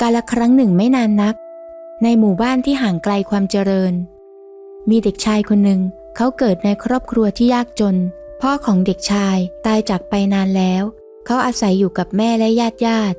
กาลครั้งหนึ่งไม่นานนัก ในหมู่บ้านที่ห่างไกลความเจริญ มีเด็กชายคนหนึ่งเขาเกิดในครอบครัวที่ยากจน พ่อของเด็กชายตายจากไปนานแล้ว เขาอาศัยอยู่กับแม่และญาติญาติ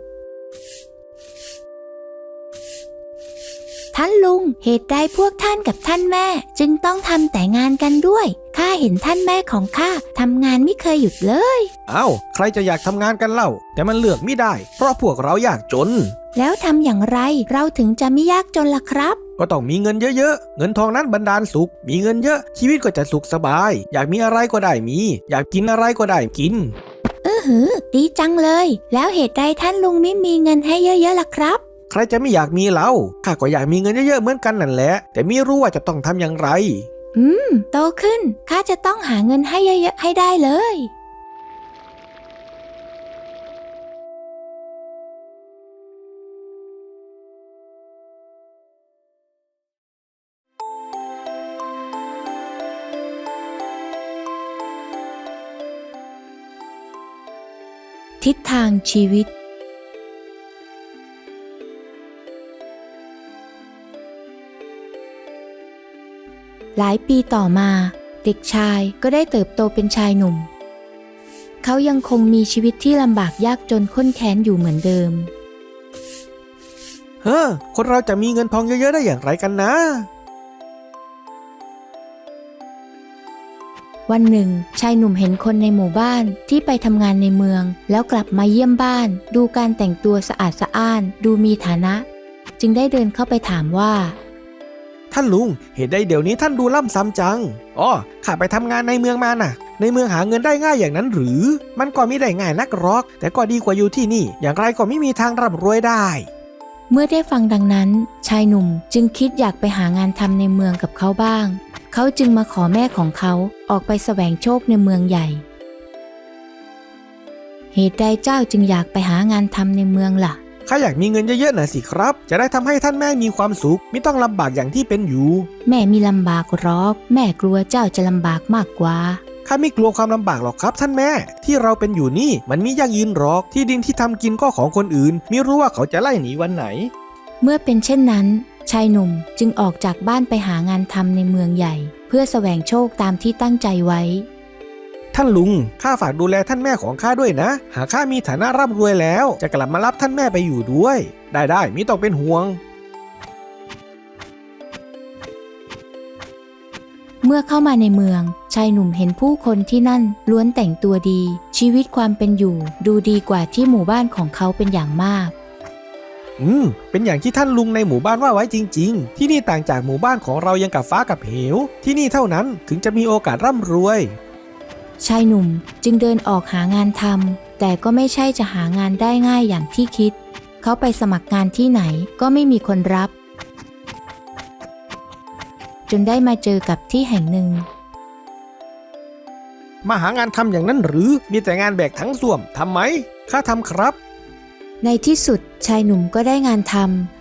ท่านลุงเหตุใดพวกท่านกับท่านแม่จึงต้องทำแต่งานกันด้วย ข้าเห็นท่านแม่ของข้าทำงานไม่เคยหยุดเลย เอ้า ใครจะอยากทำงานกันเล่า แต่มันเลือกไม่ได้ เพราะพวกเรายากจน แล้วทำอย่างไรเราถึงจะไม่ยากจนล่ะครับ ก็ต้องมีเงินเยอะๆ เงินทองนั้นบันดาลสุข มีเงินเยอะ ชีวิตก็จะสุขสบาย อยากมีอะไรก็ได้มี อยากกินอะไรก็ได้กิน อือหือ ดีจังเลย แล้วเหตุใดท่านลุงไม่มีเงินให้เยอะๆล่ะครับ ใครจะไม่อยากมีเราข้าก็อยากมีเงินเยอะๆเหมือนกันนั่นแหละ แต่ไม่รู้ว่าจะต้องทำอย่างไร อืม โตขึ้น ข้าจะต้องหาเงินให้เยอะๆให้ได้เลย ทิศทางชีวิต หลายปีต่อมา เด็กชายก็ได้เติบโตเป็นชายหนุ่ม เขายังคงมีชีวิตที่ลำบากยากจนข้นแค้นอยู่เหมือนเดิม เฮ้อ คนเราจะมีเงินทองเยอะๆได้อย่างไรกันนะ วันหนึ่ง ชายหนุ่มเห็นคนในหมู่บ้านที่ไปทำงานในเมือง แล้วกลับมาเยี่ยมบ้าน ดูการแต่งตัวสะอาดสะอ้าน ดูมีฐานะ จึงได้เดินเข้าไปถามว่า ท่านลุง เหตุใดเดี๋ยวนี้ท่านดูล่ำซ้ำจังอ๋อข้าไปทำงานในเมืองมาน่ะ ในเมืองหาเงินได้ง่ายอย่างนั้นหรือ มันก็ไม่ได้ง่ายนักหรอก แต่ก็ดีกว่าอยู่ที่นี่ อย่างไรก็ไม่มีทางร่ำรวยได้ เมื่อได้ฟังดังนั้น ชายหนุ่มจึงคิดอยากไปหางานทำในเมืองกับเขาบ้าง เขาจึงมาขอแม่ของเขาออกไปแสวงโชคในเมืองใหญ่ เหตุใดเจ้าจึงอยากไปหางานทำในเมืองล่ะ ข้าอยากมีเงินเยอะๆน่ะสิครับ จะได้ทำให้ท่านแม่มีความสุข ไม่ต้องลำบากอย่างที่เป็นอยู่ แม่มีลำบากหรอก แม่กลัวเจ้าจะลำบากมากกว่าข้าไม่กลัวความลำบากหรอกครับ ท่านแม่ ที่เราเป็นอยู่นี่มันมียั่งยืนหรอก ที่ดินที่ทำกินก็ของคนอื่น ไม่รู้ว่าเขาจะไล่หนีวันไหน เมื่อเป็นเช่นนั้น ชายหนุ่มจึงออกจากบ้านไปหางานทำในเมืองใหญ่ เพื่อแสวงโชคตามที่ตั้งใจไว้ ท่านลุงข้าฝากดูแลท่านแม่ของข้าด้วยนะ หากข้ามีฐานะร่ำรวยแล้ว จะกลับมารับท่านแม่ไปอยู่ด้วย ได้ได้ไม่ต้องเป็นห่วง เมื่อเข้ามาในเมือง ชายหนุ่มเห็นผู้คนที่นั่นล้วนแต่งตัวดี ชีวิตความเป็นอยู่ ดูดีกว่าที่หมู่บ้านของเขาเป็นอย่างมาก อืม เป็นอย่างที่ท่านลุงในหมู่บ้านว่าไว้จริง ๆ ที่นี่ต่างจากหมู่บ้านของเรายังกับฟ้ากับเหว ที่นี่เท่านั้นถึงจะมีโอกาสร่ำรวย ชายหนุ่มจึงเดินออกหางานทำแต่ก็ไม่ใช่จะหางานได้ง่ายอย่างที่คิด เขาไปสมัครงานที่ไหนก็ไม่มีคนรับ จนได้มาเจอกับที่แห่งหนึ่ง มาหางานทำอย่างนั้นหรือมีแต่งานแบกทั้งส่วมทำไหมข้าทำครับ ในที่สุดชายหนุ่มก็ได้งานท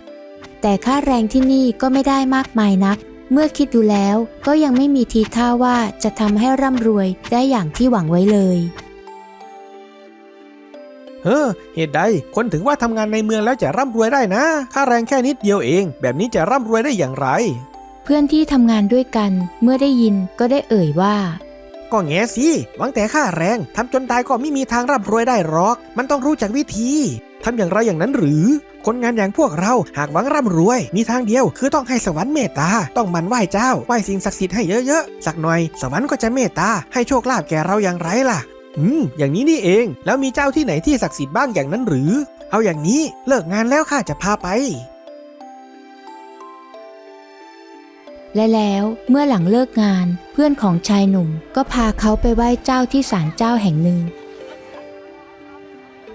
ำแต่ค่าแรงที่นี่ก็ไม่ได้มากมายนัก เมื่อคิดดูแล้วก็ยังไม่มีทีท่าว่าจะทำให้ร่ำรวยได้อย่างที่หวังไว้เลย เฮ้อเหตุใด คนถึงว่าทำงานในเมืองแล้วจะร่ำรวยได้นะ ค่าแรงแค่นิดเดียวเอง แบบนี้จะร่ำรวยได้อย่างไร เพื่อนที่ทำงานด้วยกันเมื่อได้ยินก็ได้เอ่ยว่า ก็แง่สิ หวังแต่ค่าแรง ทำจนตายก็ไม่มีทางร่ำรวยได้หรอก มันต้องรู้จักวิธี ทำอย่างไรอย่างนั้นหรือ คนงานอย่างพวกเราหากหวังร่ำรวย มีทางเดียวคือต้องให้สวรรค์เมตตา ต้องมันไหว้เจ้า ไหว้สิ่งศักดิ์สิทธิ์ให้เยอะๆ สักหน่อยสวรรค์ก็จะเมตตา ให้โชคลาภแก่เราอย่างไรล่ะ อืม อย่างนี้นี่เอง แล้วมีเจ้าที่ไหนที่ศักดิ์สิทธิ์บ้างอย่างนั้นหรือ เอาอย่างนี้เลิกงานแล้วข้าจะพาไป และแล้วเมื่อหลังเลิกงานเพื่อนของชายหนุ่มก็พาเขาไปไหว้เจ้าที่ศาลเจ้าแห่งหนึ่ง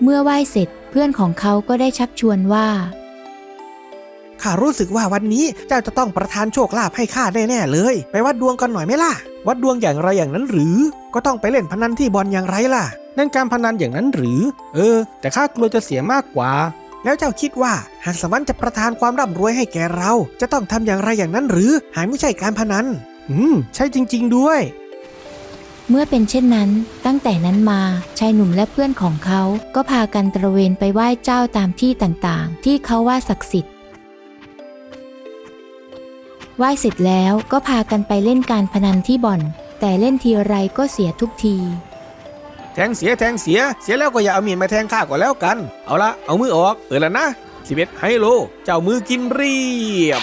เมื่อไหว้เสร็จ เพื่อนของเขาก็ได้ชักชวนว่า ข้ารู้สึกว่าวันนี้เจ้าจะต้องประทานโชคลาภให้ข้าแน่ๆเลย ไปวัดดวงกันหน่อยไหมล่ะ วัดดวงอย่างไรอย่างนั้นหรือ ก็ต้องไปเล่นพนันที่บอลอย่างไรล่ะ นั่นการพนันอย่างนั้นหรือ เออ แต่ข้ากลัวจะเสียมากกว่า แล้วเจ้าคิดว่าหากสวรรค์จะประทานความร่ำรวยให้แก่เรา จะต้องทำอย่างไรอย่างนั้นหรือ หากไม่ใช่การพนัน อืม ใช่จริง ๆ ด้วย เมื่อเป็นเช่นนั้น ตั้งแต่นั้นมาชายหนุ่มและเพื่อนของเขาก็พากันตระเวนไปไหว้เจ้าตามที่ต่างๆ ที่เขาว่าศักดิ์สิทธิ์ไหว้เสร็จแล้วก็พากันไปเล่นการพนันที่บ่อน แต่เล่นทีไรก็เสียทุกที แทงเสียแทงเสีย เสียแล้วก็อย่าเอามีดมาแทงข้าก็แล้วกัน เอาละเอามือออกเออแล้วนะสิบเอ็ดไฮโล เจ้ามือกินเรียบ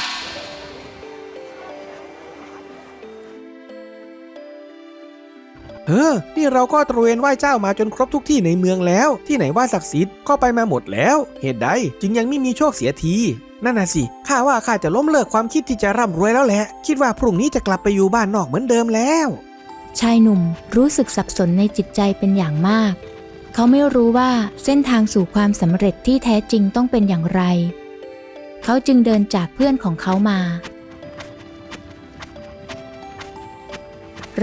เออนี่เราก็ตระเวนไหว้เจ้ามาจนครบทุกที่ในเมืองแล้ว ที่ไหนว่าศักดิ์สิทธิ์ก็ไปมาหมดแล้ว เหตุใดจึงยังไม่มีโชคเสียทีนั่นน่ะสิข้าว่าข้าจะล้มเลิกความคิดที่จะร่ำรวยแล้วแหละ คิดว่าพรุ่งนี้จะกลับไปอยู่บ้านนอกเหมือนเดิมแล้ว ชายหนุ่มรู้สึกสับสนในจิตใจเป็นอย่างมาก เขาไม่รู้ว่าเส้นทางสู่ความสำเร็จที่แท้จริงต้องเป็นอย่างไร เขาจึงเดินจากเพื่อนของเขามา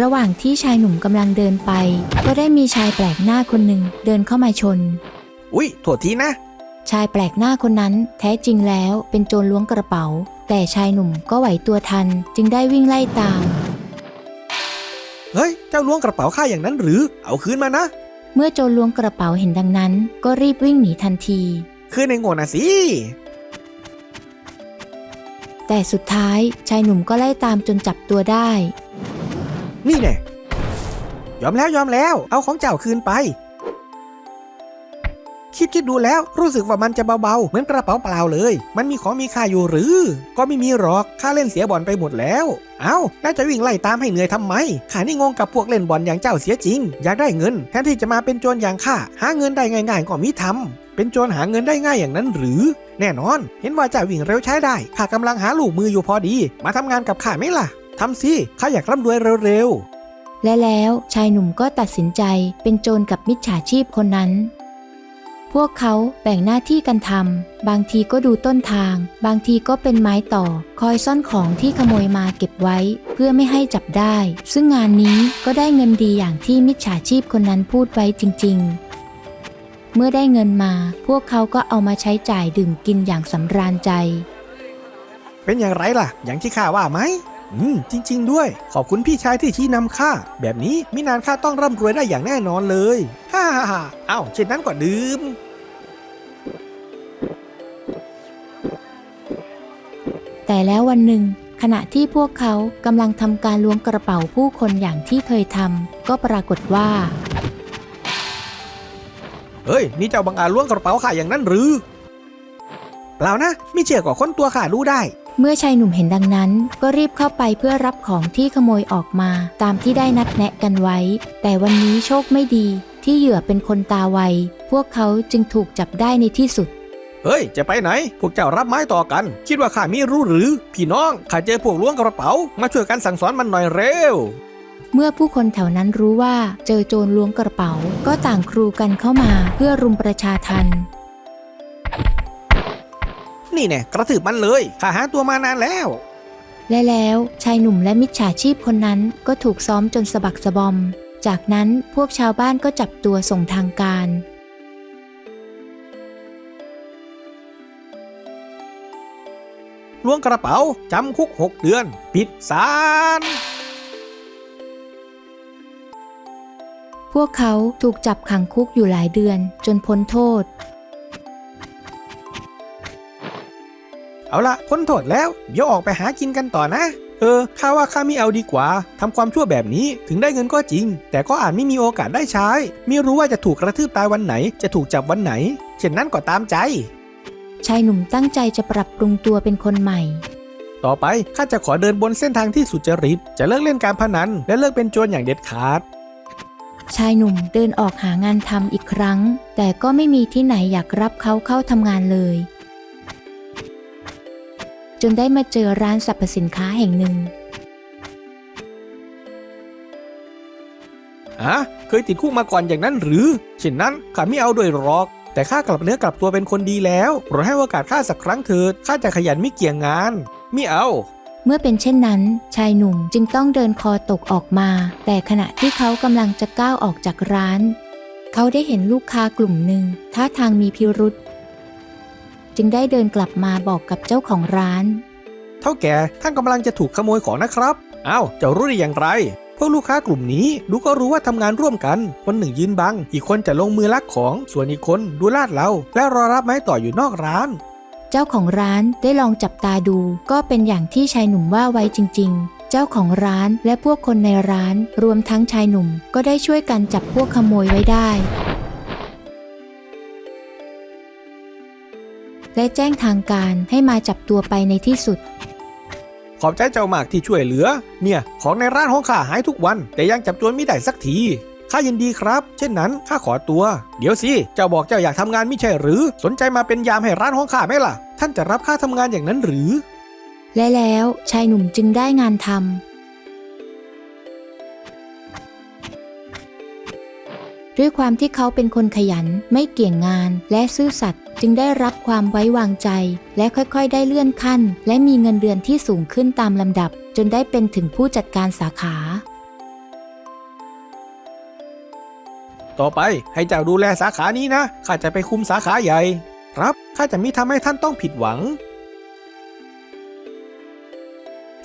ระหว่างที่ชายหนุ่มกำลังเดินไป ก็ได้มีชายแปลกหน้าคนหนึ่งเดินเข้ามาชน อุ๊ยโทษทีนะ ชายแปลกหน้าคนนั้นแท้จริงแล้วเป็นโจรล้วงกระเป๋า แต่ชายหนุ่มก็ไหวตัวทัน จึงได้วิ่งไล่ตาม เฮ้ย เจ้าล้วงกระเป๋าข้าอย่างนั้นหรือ เอาคืนมานะ เมื่อโจรล้วงกระเป๋าเห็นดังนั้น ก็รีบวิ่งหนีทันที คืนในโง่น่ะสิ แต่สุดท้ายชายหนุ่มก็ไล่ตามจนจับตัวได้ นี่แน่ยอมแล้วยอมแล้ว เอาของเจ้าคืนไป คิดคิดดูแล้วรู้สึกว่ามันจะเบาๆ เหมือนกระเป๋าเปล่าเลย มันมีของมีค่าอยู่หรือ ก็ไม่มีหรอกข้าเล่นเสียบอลไปหมดแล้ว เอาน่าจะวิ่งไล่ตามให้เหนื่อยทำไมข้านี่งงกับพวกเล่นบอลอย่างเจ้าเสียจริง อยากได้เงิน แทนที่จะมาเป็นโจรอย่างข้าหาเงินได้ง่าย ๆ ก็มิทำเป็นโจรหาเงินได้ง่ายอย่างนั้นหรือ แน่นอน เห็นว่าเจ้าวิ่งเร็วใช้ได้ข้ากำลังหาลูกมืออยู่พอดี มาทำงานกับข้าไหมล่ะ ทำสิข้าอยากร่ำรวยเร็วๆและแล้วชายหนุ่มก็ตัดสินใจเป็นโจรกับมิจฉาชีพคนนั้น พวกเขาแบ่งหน้าที่กันทำบางทีก็ดูต้นทาง บางทีก็เป็นไม้ต่อ คอยซ่อนของที่ขโมยมาเก็บไว้ เพื่อไม่ให้จับได้ ซึ่งงานนี้ก็ได้เงินดีอย่างที่มิจฉาชีพคนนั้นพูดไว้จริง ๆ เมื่อได้เงินมา พวกเขาก็เอามาใช้จ่ายดื่มกินอย่างสำราญใจเป็นอย่างไรล่ะ อย่างที่ข้าว่าไหม อืม จริง ๆ ด้วย ขอบคุณพี่ชายที่ชี้นำข้า แบบนี้มินานข้าต้องร่ำรวยได้อย่างแน่นอนเลย ฮ่าฮ่าฮ่าเอ้าเช่นนั้นก็ดื่ม แต่แล้ววันหนึ่ง ขณะที่พวกเขากำลังทำการล้วงกระเป๋าผู้คนอย่างที่เคยทำก็ปรากฏว่า เฮ้ย นี่เจ้าบังอาจล้วงกระเป๋าข้าอย่างนั้นหรือ เปล่านะ ไม่เชื่อก็ค้นตัวข้ารู้ได้ เมื่อชายหนุ่มเห็นดังนั้น ก็รีบเข้าไปเพื่อรับของที่ขโมยออกมา ตามที่ได้นัดแนะกันไว้ แต่วันนี้โชคไม่ดีที่เหยื่อเป็นคนตาไว พวกเขาจึงถูกจับได้ในที่สุด เฮ้ย จะไปไหน พวกเจ้ารับไม้ต่อกัน คิดว่าข้าไม่รู้หรือ พี่น้อง ข้าเจอพวกล้วงกระเป๋า มาช่วยกันสั่งสอนมันหน่อยเร็ว เมื่อผู้คนแถวนั้นรู้ว่าเจอโจรล้วงกระเป๋า ก็ต่างครูกันเข้ามาเพื่อรุมประชาทัน นี่แน่กระถืบมันเลยข้าหาตัวมานานแล้ว และแล้วชายหนุ่มและมิจฉาชีพคนนั้นก็ถูกซ้อมจนสะบักสะบอม จากนั้นพวกชาวบ้านก็จับตัวส่งทางการ ล้วงกระเป๋า จำคุก 6 เดือน ปิดศาลพวกเขาถูกจับขังคุกอยู่หลายเดือนจนพ้นโทษ เอาละพ้นโทษแล้ว เดี๋ยวออกไปหากินกันต่อนะ เออข้าว่าข้าไม่เอาดีกว่าทำความชั่วแบบนี้ถึงได้เงินก็จริง แต่ก็อาจไม่มีโอกาสได้ใช้ไม่รู้ว่าจะถูกกระทืบตายวันไหน จะถูกจับวันไหน เช่นนั้นก็ตามใจ ชายหนุ่มตั้งใจจะปรับปรุงตัวเป็นคนใหม่ต่อไปข้าจะขอเดินบนเส้นทางที่สุจริต จะเลิกเล่นการพนัน และเลิกเป็นโจรอย่างเด็ดขาด ชายหนุ่มเดินออกหางานทำอีกครั้ง แต่ก็ไม่มีที่ไหนอยากรับเขาเข้าทำงานเลย จนได้มาเจอร้านสรรพสินค้าแห่งหนึ่ง ฮะเคยติดคุกมาก่อนอย่างนั้นหรือ เช่นนั้นข้าไม่เอาด้วยหรอก แต่ข้ากลับเนื้อกลับตัวเป็นคนดีแล้วโปรดให้โอกาสข้าสักครั้งเถิดข้าจะขยันไม่เกี่ยงงาน ไม่เอา เมื่อเป็นเช่นนั้น ชายหนุ่มจึงต้องเดินคอตกออกมา แต่ขณะที่เขากำลังจะก้าวออกจากร้าน เขาได้เห็นลูกค้ากลุ่มหนึ่งท่าทางมีพิรุษ จึงได้เดินกลับมาบอกกับเจ้าของร้าน เท่าแก่ท่านกำลังจะถูกขโมยของนะครับเอ้าเจ้ารู้ได้อย่างไร พวกลูกค้ากลุ่มนี้ดูก็รู้ว่าทำงานร่วมกัน คนหนึ่งยืนบัง อีกคนจะลงมือลักของ ส่วนอีกคนดูลาดเราและรอรับไม้ต่ออยู่นอกร้าน เจ้าของร้านได้ลองจับตาดู ก็เป็นอย่างที่ชายหนุ่มว่าไว้จริงๆเจ้าของร้านและพวกคนในร้านรวมทั้งชายหนุ่มก็ได้ช่วยกันจับพวกขโมยไว้ได้ และแจ้งทางการให้มาจับตัวไปในที่สุด ขอบใจเจ้ามากที่ช่วยเหลือ เนี่ย ของในร้านของข้าหายทุกวัน แต่ยังจับตัวไม่ได้สักทีข้ายินดีครับ เช่นนั้นข้าขอตัว เดี๋ยวสิ เจ้าบอกเจ้าอยากทำงานไม่ใช่หรือ สนใจมาเป็นยามให้ร้านของข้าไหมล่ะ ท่านจะรับค่าทำงานอย่างนั้นหรือ และแล้วชายหนุ่มจึงได้งานทำด้วยความที่เขาเป็นคนขยันไม่เกี่ยงงานและซื่อสัตย์ จึงได้รับความไว้วางใจ และค่อยๆ ได้เลื่อนขั้น และมีเงินเดือนที่สูงขึ้นตามลำดับ จนได้เป็นถึงผู้จัดการสาขา ต่อไปให้เจ้าดูแลสาขานี้นะ ข้าจะไปคุมสาขาใหญ่ ครับ ข้าจะมิทำให้ท่านต้องผิดหวัง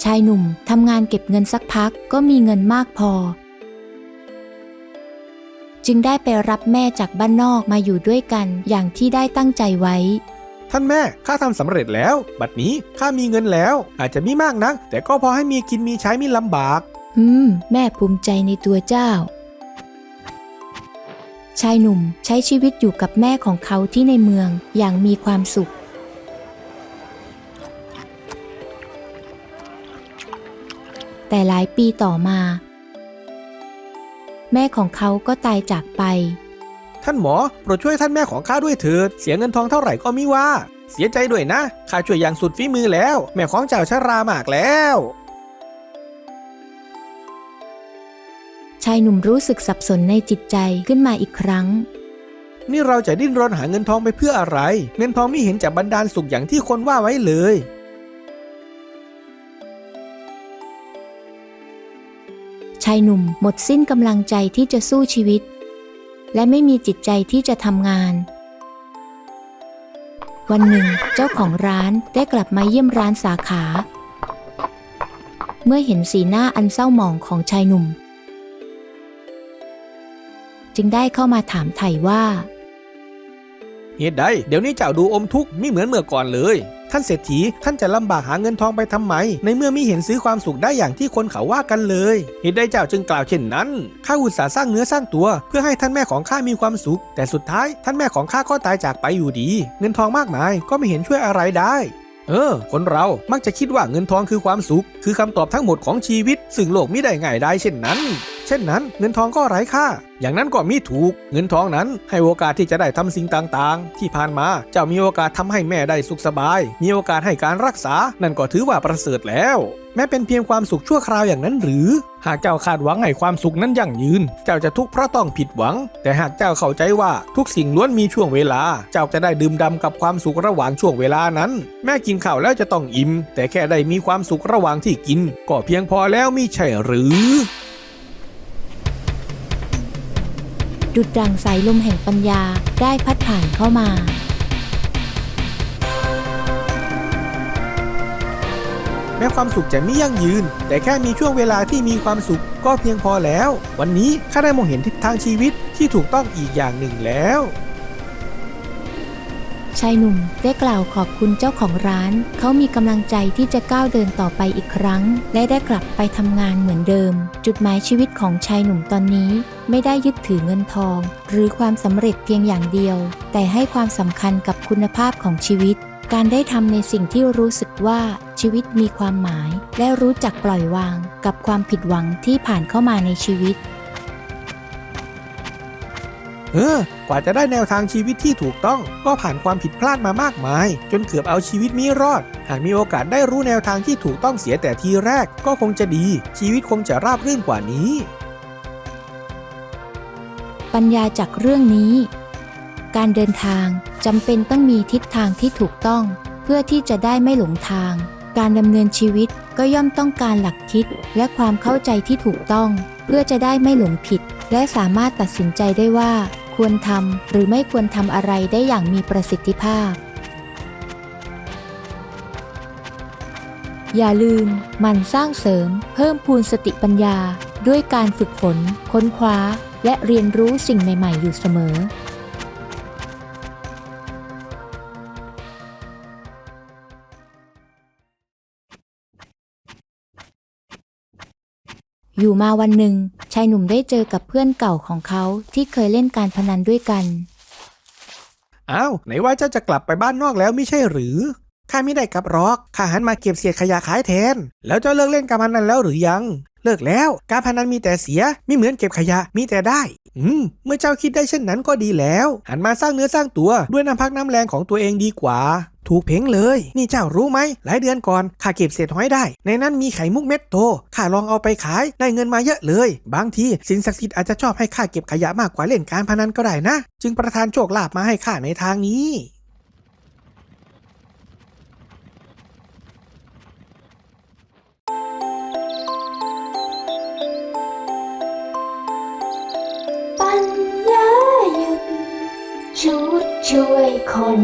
ชายหนุ่มทำงานเก็บเงินสักพักก็มีเงินมากพอ จึงได้ไปรับแม่จากบ้านนอกมาอยู่ด้วยกันอย่างที่ได้ตั้งใจไว้ ท่านแม่ข้าทำสำเร็จแล้ว บัดนี้ข้ามีเงินแล้ว อาจจะไม่มากนักแต่ก็พอให้มีกินมีใช้ไม่ลำบาก อืม แม่ภูมิใจในตัวเจ้า ชายหนุ่มใช้ชีวิตอยู่กับแม่ของเขาที่ในเมืองอย่างมีความสุขแต่หลายปีต่อมา แม่ของเขาก็ตายจากไป ท่านหมอโปรดช่วยท่านแม่ของข้าด้วยเถิด เสียเงินทองเท่าไหร่ก็มิว่า เสียใจด้วยนะข้าช่วยอย่างสุดฝีมือแล้ว แม่ของเจ้าชรามากแล้ว ชายหนุ่มรู้สึกสับสนในจิตใจขึ้นมาอีกครั้ง นี่เราจะดิ้นรนหาเงินทองไปเพื่ออะไร เงินทองไม่เห็นจะบันดาลสุขอย่างที่คนว่าไว้เลย ชายหนุ่มหมดสิ้นกำลังใจที่จะสู้ชีวิต และไม่มีจิตใจที่จะทำงาน วันหนึ่ง เจ้าของร้านได้กลับมาเยี่ยมร้านสาขา เมื่อเห็นสีหน้าอันเศร้าหมองของชายหนุ่ม จึงได้เข้ามาถามไถ่ว่า เหตุใดเดี๋ยวนี้เจ้าดูอมทุกข์ไม่เหมือนเมื่อก่อนเลย ท่านเศรษฐีท่านจะลำบากหาเงินทองไปทำไม ในเมื่อมิเห็นซื้อความสุขได้อย่างที่คนเขาว่ากันเลยเหตุใดเจ้าจึงกล่าวเช่นนั้นข้าอุตส่าห์สร้างเนื้อสร้างตัว เพื่อให้ท่านแม่ของข้ามีความสุข แต่สุดท้ายท่านแม่ของข้าก็ตายจากไปอยู่ดี เงินทองมากมายก็ไม่เห็นช่วยอะไรได้เออ คนเรามักจะคิดว่าเงินทองคือความสุข คือคำตอบทั้งหมดของชีวิต ซึ่งโลกไม่ได้ง่ายได้เช่นนั้น ช่นนั้น เงินทองก็ไร้ค่า อย่างนั้นก็มีถูก เงินทองนั้นให้โอกาสที่จะได้ทำสิ่งต่างๆ ที่ผ่านมาเจ้ามีโอกาสทำให้แม่ได้สุขสบาย มีโอกาสให้การรักษา นั่นก็ถือว่าประเสริฐแล้วแม้เป็นเพียงความสุขชั่วคราวอย่างนั้นหรือ หากเจ้าคาดหวังให้ความสุขนั้นยั่งยืน เจ้าจะทุกข์เพราะต้องผิดหวัง แต่หากเจ้าเข้าใจว่าทุกสิ่งล้วนมีช่วงเวลา เจ้าจะได้ดื่มด่ำกับความสุขระหว่างช่วงเวลานั้น แม่กินข้าวแล้วจะต้องอิ่มแต่แค่ได้มีความสุขระหว่างที่กิน ก็เพียงพอแล้วมิใช่หรือ ดุดดังสายลมแห่งปัญญาได้พัดผ่านเข้ามาแม้ความสุขจะไม่ยั่งยืน แต่แค่มีช่วงเวลาที่มีความสุขก็เพียงพอแล้ว วันนี้ข้าได้มองเห็นทิศทางชีวิตที่ถูกต้องอีกอย่างหนึ่งแล้ว ชายหนุ่มได้กล่าวขอบคุณเจ้าของร้าน เขามีกำลังใจที่จะก้าวเดินต่อไปอีกครั้ง และได้กลับไปทำงานเหมือนเดิม จุดหมายชีวิตของชายหนุ่มตอนนี้ ไม่ได้ยึดถือเงินทอง หรือความสำเร็จเพียงอย่างเดียว แต่ให้ความสำคัญกับคุณภาพของชีวิต การได้ทำในสิ่งที่รู้สึกว่าชีวิตมีความหมาย และรู้จักปล่อยวาง กับความผิดหวังที่ผ่านเข้ามาในชีวิต เออ กว่าจะได้แนวทางชีวิตที่ถูกต้อง ก็ผ่านความผิดพลาดมามากมาย จนเกือบเอาชีวิตม่รอด หากมีโอกาสได้รู้แนวทางที่ถูกต้องเสียแต่ทีแรก ก็คงจะดี ชีวิตคงจะราบรื่นกว่านี้ ปัญญาจากเรื่องนี้ การเดินทางจำเป็นต้องมีทิศทางที่ถูกต้อง เพื่อที่จะได้ไม่หลงทาง การดำเนินชีวิตก็ย่อมต้องการหลักคิดและความเข้าใจที่ถูกต้อง เพื่อจะได้ไม่หลงผิดและสามารถตัดสินใจได้ว่า ควรทำหรือไม่ควรทำอะไรได้อย่างมีประสิทธิภาพ อย่าลืมมันสร้างเสริม เพิ่มพูนสติปัญญา ด้วยการฝึกฝน ค้นคว้า และเรียนรู้สิ่งใหม่ ๆ อยู่เสมอ อยู่มาวันหนึ่งชายหนุ่มได้เจอกับเพื่อนเก่าของเขาที่เคยเล่นการพนันด้วยกัน อ้าวไหนว่าเจ้าจะกลับไปบ้านนอกแล้วไม่ใช่หรือ ข้าไม่ได้กลับหรอก ข้าหันมาเก็บเศษขยะขายแทน แล้วเจ้าเลิกเล่นการพนันแล้วหรือยัง เลิกแล้ว การพนันมีแต่เสีย ไม่เหมือนเก็บขยะมีแต่ได้ อืม เมื่อเจ้าคิดได้เช่นนั้นก็ดีแล้ว หันมาสร้างเนื้อสร้างตัวด้วยน้ำพักน้ำแรงของตัวเองดีกว่า ถูกเพ่งเลย นี่เจ้ารู้ไหม หลายเดือนก่อนข้าเก็บเศษหอยได้ ในนั้นมีไข่มุกเม็ดโตข้าลองเอาไปขายได้เงินมาเยอะเลย บางทีสินศักดิ์สิทธิ์อาจจะชอบให้ข้าเก็บขยะมากกว่าเล่นการพนันก็ได้นะ จึงประทานโชคลาภมาให้ข้าในทางนี้ปัญญาหยุดชุดช่วยคน